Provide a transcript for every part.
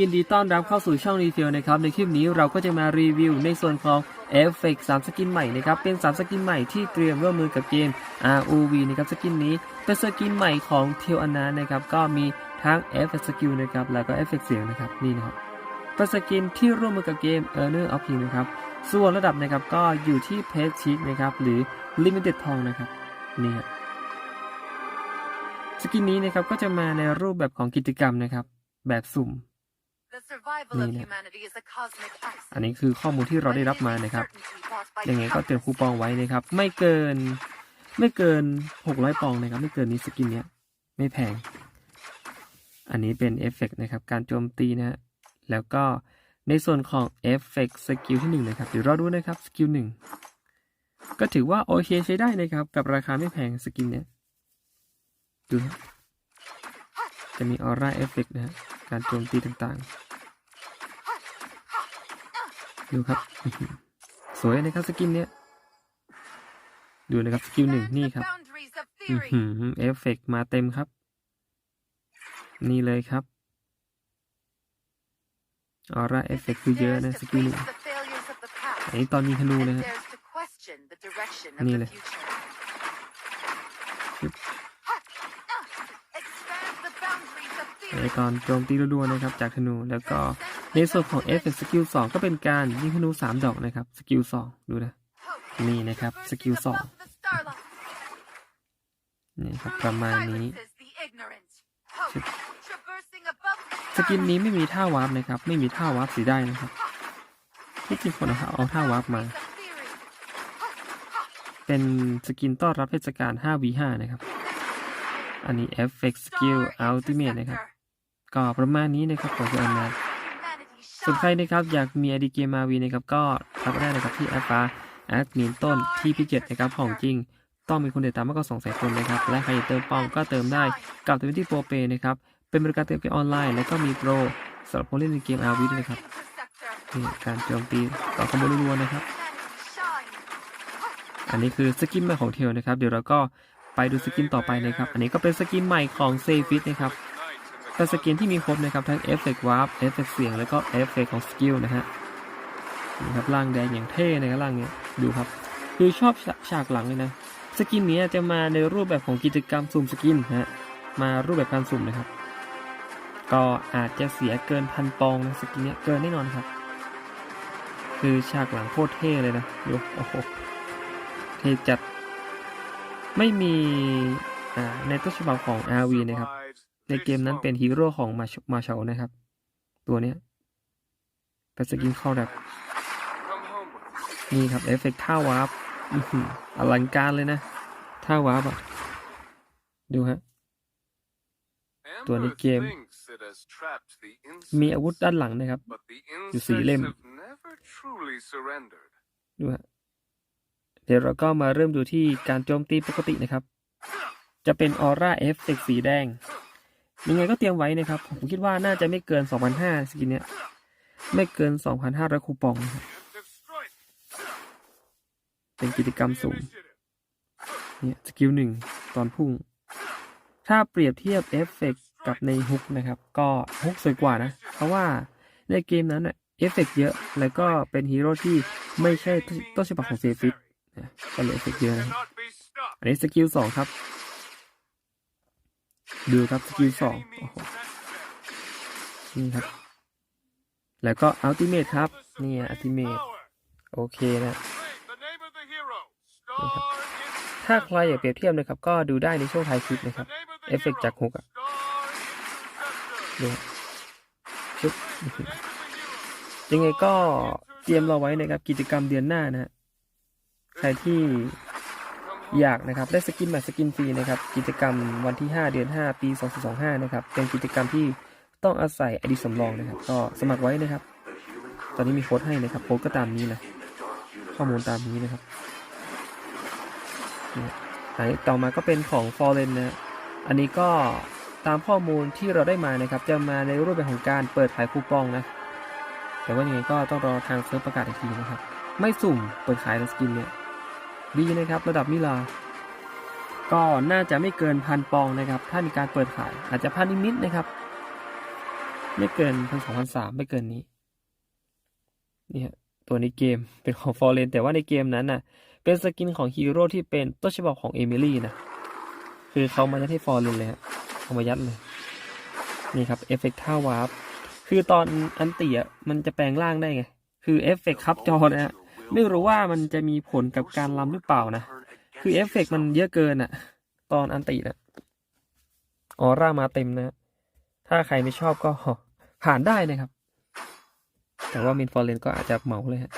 ยินดีต้อนรับเข้าสู่ช่องรีวิวนะครับในคลิปนี้เราก็จะมารีวิวในส่วนของเอฟเฟกต์3สกินใหม่นะครับเป็น 3 สกินใหม่ที่เตรียมร่วมมือกับเกม ROV นะครับสกินนี้เป็นสกินใหม่ของเทลอนานะครับก็มีทั้งเอฟเฟกต์สกิลนะครับแล้วก็เอฟเฟกต์เสียงนะครับนี่นะครับเป็นสกินที่ร่วมมือกับเกม Earner of King นะครับส่วนระดับนะครับก็อยู่ที่เพจชิกนะครับหรือ Limited ทองนะครับนี่ครับสกินนี้นะครับก็จะมาในรูปแบบของกิจกรรมนะครับแบบสุ่ม The survival of Nina. humanity is a cosmic อันนี้คือข้อมูลที่เราได้รับมานะครับยังไงก็เตรียมคูปองไว้นะครับ ไม่เกิน ไม่เกิน 600 ปองนะครับ ไม่เกินนี้สกินเนี้ย ไม่แพง อันนี้เป็นเอฟเฟกต์นะครับ การโจมตีนะฮะแล้วก็ในส่วนของเอฟเฟกต์สกิลที่หนึ่งนะครับเดี๋ยวรอดูนะครับสกิลหนึ่งก็ถือว่าโอเคใช้ได้นะครับ กับราคาไม่แพงสกินเนี้ยดูนะจะมีออร่าเอฟเฟกต์นะฮะการโจมตีต่างๆ ดูครับ สวยนะครับสกินเนี้ยดูนะครับสกิลหนึ่งนี่ครับอือหือเอฟเฟกต์มาเต็มครับ นี่เลยครับออร่าเอฟเฟกต์คือเยอะนะสกิลหนึ่งอันนี้ตอนมีธนูนะฮะนี่เลยในตอนโจมตีรัวๆนะครับ จากธนูแล้วก็ ในส่วนของเอฟเฟกต์สกิลสองก็เป็นการยิงธนูสามดอกนะครับ สกิลสองดูนะ นี่นะครับ สกิลสองนี่ครับประมาณนี้ สกินนี้ไม่มีท่าวาร์ปนะครับ ไม่มีท่าวาร์ปสีได้นะครับที่จริงคนเอาเอาท่าวาร์ปมา เป็นสกินต้อนรับเทศกาล 5v5 นะครับ อันนี้ Effect Skill Ultimate นะครับ ก็ประมาณนี้นะครับของคุณอันนา ส่วนใครนะครับอยากมีอดีเกมมาวีนะครับก็ทักได้นะครับที่แอปฟ้าแอดมินต้นที่พิเกตนะครับของจริง ต้องมีคนติดตามมากกว่า2แสนคนนะครับ และใครอยากเติมปองก็เติมได้กับทวิตที่โปรเปนะครับ เป็นบริการเติมเกมออนไลน์ แล้วก็มีโปรสำหรับคนเล่นในเกม RV ด้วยนะครับนี่การโจมตีต่อคอมโบรัวๆนะครับ อันนี้คือสกินใหม่ของเทลนะครับ เดี๋ยวเราก็ไปดูสกินต่อไปนะครับ อันนี้ก็เป็นสกินใหม่ของเซฟิตนะครับ เป็นสกินที่มีครบนะครับทั้งเอฟเฟกต์วาร์ปเอฟเฟกต์เสียงแล้วก็เอฟเฟกต์ของสกิลนะฮะนี่ครับล่างแดงอย่างเท่นะครับล่างเนี้ยดูครับ คือชอบฉากหลังเลยนะสกินนี้จะมาในรูปแบบของกิจกรรมสุ่มสกินฮะมารูปแบบการสุ่มนะครับ ก็อาจจะเสียเกินพันปองนะสกินเนี้ยเกินแน่นอนครับ คือฉากหลังโคตรเท่เลยนะดูโอ้โหเท่จัดไม่มีในต้นฉบับของ RV นะครับ ในเกมนั้นเป็นฮีโร่ของมามาเชานะครับ ตัวเนี้ยเป็นสกินเข้าแบบนี่ครับเอฟเฟกต์ท่าวาร์ปอื้อหืออลังการเลยนะท่าวาร์ปอะ ดูฮะ ตัวในเกม มีมีอาอาวุวุธธด้านหลังนะครับ อยู่สี่เล่ม ดูฮะ เดี๋ยวเราก็มาเริ่มดูที่การโจมตีปกตินะครับ จะเป็นออร่าเอฟเฟกสีแดง ยังไงก็เตรียมไว้นะครับ ผมคิดว่าน่าจะไม่เกิน 2,500สกินเนี้ย ไม่เกิน 2,500 คูปองนะครับเป็นกิจกรรมสูงเนี่ยสกิลหนึ่งตอนพุ่ง ถ้าเปรียบเทียบเอฟเฟกกับในฮุกนะครับ ก็ฮุกสวยกว่านะ เพราะว่าในเกมนั้นอะเอฟเฟกเยอะ แล้วก็เป็นฮีโร่ที่ไม่ใช่ต้นฉบับของเซฟิตก็เลยเอฟเฟกเยอะนะอันนี้สกิลสองครับ ดูครับสกิลสองนี่ครับ แล้วก็อัลติเมทครับ นี่อัลติเมทโอเคนะถ้าใครอยากเปรียบเทียบนะครับ ก็ดูได้ในช่วงท้ายคลิปนะครับ เอฟเฟกต์จากฮุกอะดูชุบยังไงก็เตรียมเราไว้นะครับกิจกรรมเดือนหน้านะฮะใครที่ อยากนะครับได้สกินใหม่สกินฟรีนะครับกิจกรรมวันที่ 5 เดือน 5 ปี2425 นะครับเป็นกิจกรรมที่ต้องอาศัยอดีสำรองนะครับ ก็สมัครไว้นะครับ ตอนนี้มีโค้ดให้นะครับโค้ดก็ตามนี้นะข้อมูลตามนี้นะครับอันต่อมาก็เป็นของ f o r e n นะอันนี้ก็ตามข้อมูลที่เราได้มานะครับ จะมาในรูปแบบของการเปิดขายคูปองนะ แต่ว่ายังไงก็ต้องรอทางเซิร์ฟประกาศอีกทีนะครับ ไม่สุ่มเปิดขายสกินเนี่ย ดีนะครับ ระดับมิลา ก็น่าจะไม่เกินพันปองนะครับ ถ้ามีการเปิดขาย อาจจะพันนิดๆนะครับ ไม่เกินพันสองพันสามไม่เกินนี้เนี่ยตัวในเกมเป็นของฟอร์เรนแต่ว่าในเกมนั้นน่ะ เป็นสกินของฮีโร่ที่เป็นต้นฉบับของเอมิลี่นะ คือเขามายัดให้ฟอร์เรนเลยฮะเอามายัดเลย นี่ครับเอฟเฟกต์ท่าวาร์ปคือตอนอันติอะมันจะแปลงร่างได้ไง คือเอฟเฟกต์ครับจอนะฮะ ไม่รู้ว่ามันจะมีผลกับการลำหรือเปล่านะ คือเอฟเฟกต์มันเยอะเกินอะตอนอันตินะออร่ามาเต็มนะ ถ้าใครไม่ชอบก็ผ่านได้นะครับ แต่ว่ามินฟอร์เรนก็อาจจะเหมาเลยฮะ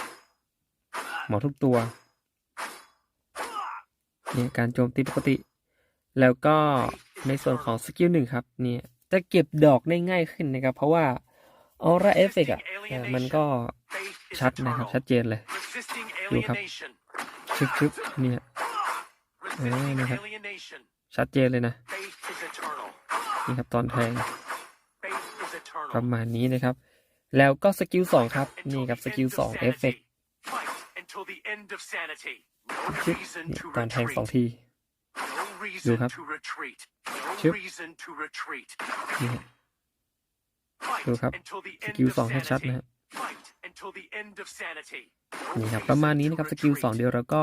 เหมาทุกตัวเนี่ยการโจมตีปกติ แล้วก็ในส่วนของสกิลหนึ่งครับ เนี่ยจะเก็บดอกได้ง่ายขึ้นนะครับ เพราะว่าออร่าเอฟเฟกต์อะมันก็ ชัดนะครับ ชัดเจนเลย ดูครับชึบชึบเนี่ยเออนะครับชัดเจนเลยนะ นี่ครับตอนแทง ประมาณนี้นะครับ แล้วก็สกิลสองครับ นี่ครับสกิลสองเอฟเฟกต์ชึบเนี่ยตอนแทงสองที ดูครับชึบนี่ฮะดูครับ สกิลสองให้ชัดนะฮะ นี่ครับประมาณนี้นะครับสกิลสองเดียวเราก็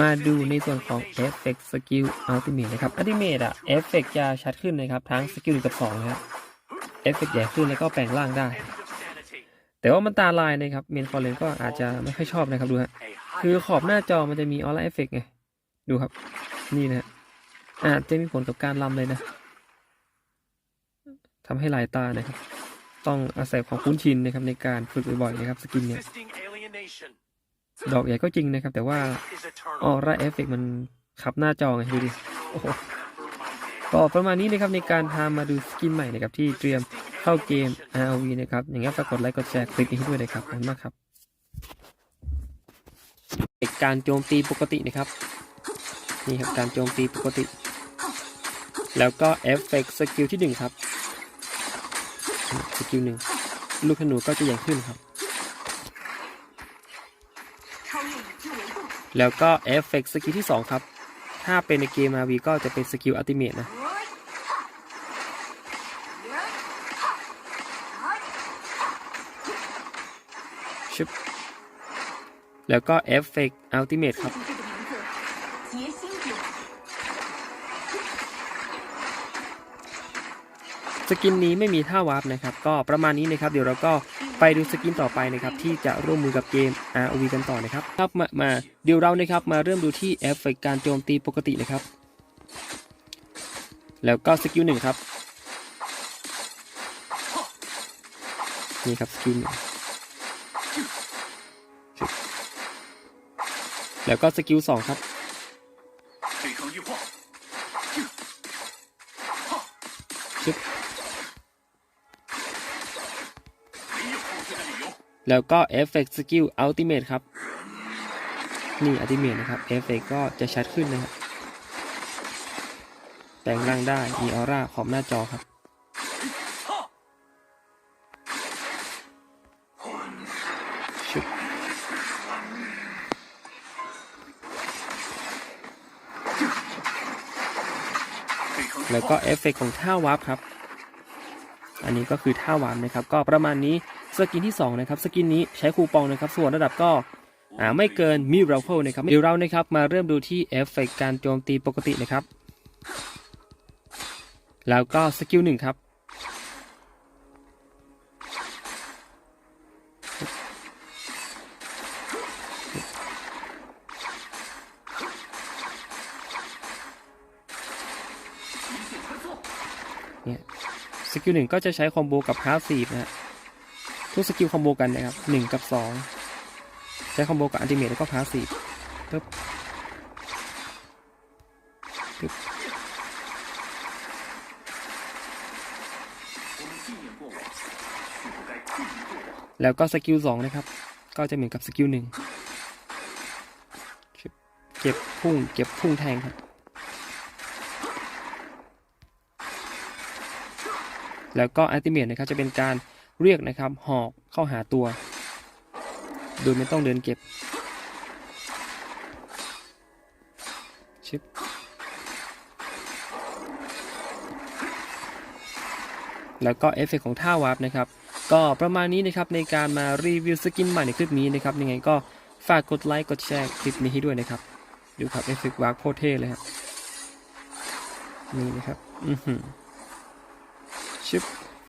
มาดูในส่วนของเอฟเฟกต์สกิลอัลติเมทนะครับอัลติเมทอะเอฟเฟกต์จะชัดขึ้นนะครับทั้งสกิลหนึ่งกับสองนะครับเอฟเฟกต์ใหญ่ขึ้นแล้วก็แปลงร่างได้ แต่ว่ามันตาลายนะครับเมนฟอร์เรนก็อาจจะไม่ค่อยชอบนะครับดูฮะคือขอบหน้าจอมันจะมีออร่าเอฟเฟกไงดูครับ นี่นะฮะอาจจะมีผลกับการลำเลยนะทำให้ลายตานะครับ ต้องอาศัยความคุ้นชินนะครับในการฝึกบ่อยๆนะครับสกินเนี่ยดอกใหญ่ก็จริงนะครับ แต่ว่าออร่าเอฟเฟกมันขับหน้าจอไงดูดิโอ้โหก็ประมาณนี้นะครับในการพามาดูสกินใหม่นะครับที่เตรียมเข้าเกม ROV นะครับ อย่างนี้ฝากกดไลค์กดแชร์คลิปนี้ให้ด้วยนะครับขอบคุณมากครับการโจมตีปกตินะครับ นี่ครับการโจมตีปกติ แล้วก็เอฟเฟกต์สกิลที่หนึ่งครับ สกิลหนึ่งลูกธนูก็จะใหญ่ขึ้นครับ แล้วก็เอฟเฟกต์สกิลที่สองครับ ถ้าเป็นในเกม RV ก็จะเป็นสกิลอัลติเมทนะชึบแล้วก็เอฟเฟกต์อัลติเมทครับ สกินนี้ไม่มีท่าวาร์ปนะครับ ก็ประมาณนี้นะครับ เดี๋ยวเราก็ไปดูสกินต่อไปนะครับ ที่จะร่วมมือกับเกม ROV กันต่อนะครับครับมามาเดี๋ยวเรานะครับมาเริ่มดูที่เอฟเฟกต์การโจมตีปกตินะครับ แล้วก็สกิลหนึ่งครับนี่ครับสกิลหนึ่งแล้วก็สกิลสองครับชึบ แล้วก็เอฟเฟกต์สกิลอัลติเมทครับ นี่อัลติเมทนะครับเอฟเฟกก็จะชัดขึ้นนะครับแปลงร่างได้ มีออร่าขอบหน้าจอครับชึบแล้วก็เอฟเฟกต์ของท่าวาร์ปครับ อันนี้ก็คือท่าวาร์ปนะครับ ก็ประมาณนี้ สกินที่2นะครับสกินนี้ใช้คูปองนะครับส่วนระดับก็ไม่เกินมิราเคิลนะครับเดี๋ยวเรานะครับมาเริ่มดูที่เอฟเฟกต์การโจมตีปกตินะครับ แล้วก็สกิลหนึ่งครับเนี่ยสกิลหนึ่งก็จะใช้คอมโบกับพาสซีนะฮะ ทุกสกิลคอมโบกันนะครับหนึ่งกับสองใช้คอมโบกับอันติเมทแล้วก็พาสซีปึ๊บปึ๊บแล้วก็สกิลสองนะครับ ก็จะเหมือนกับสกิลหนึ่งเก็บพุ่งเก็บพุ่งแทงครับ แล้วก็อัลติเมทนะครับจะเป็นการ เรียกนะครับหอกเข้าหาตัว โดยไม่ต้องเดินเก็บชิปแล้วก็เอฟเฟกต์ของท่าวาร์ปนะครับ ก็ประมาณนี้นะครับในการมารีวิวสกินใหม่ในคลิปนี้นะครับยังไงก็ฝากกดไลค์กดแชร์คลิปนี้ให้ด้วยนะครับดูครับเอฟเฟกต์วาร์ปโคตรเท่เลยครับนี่นะครับ อือหือชิบ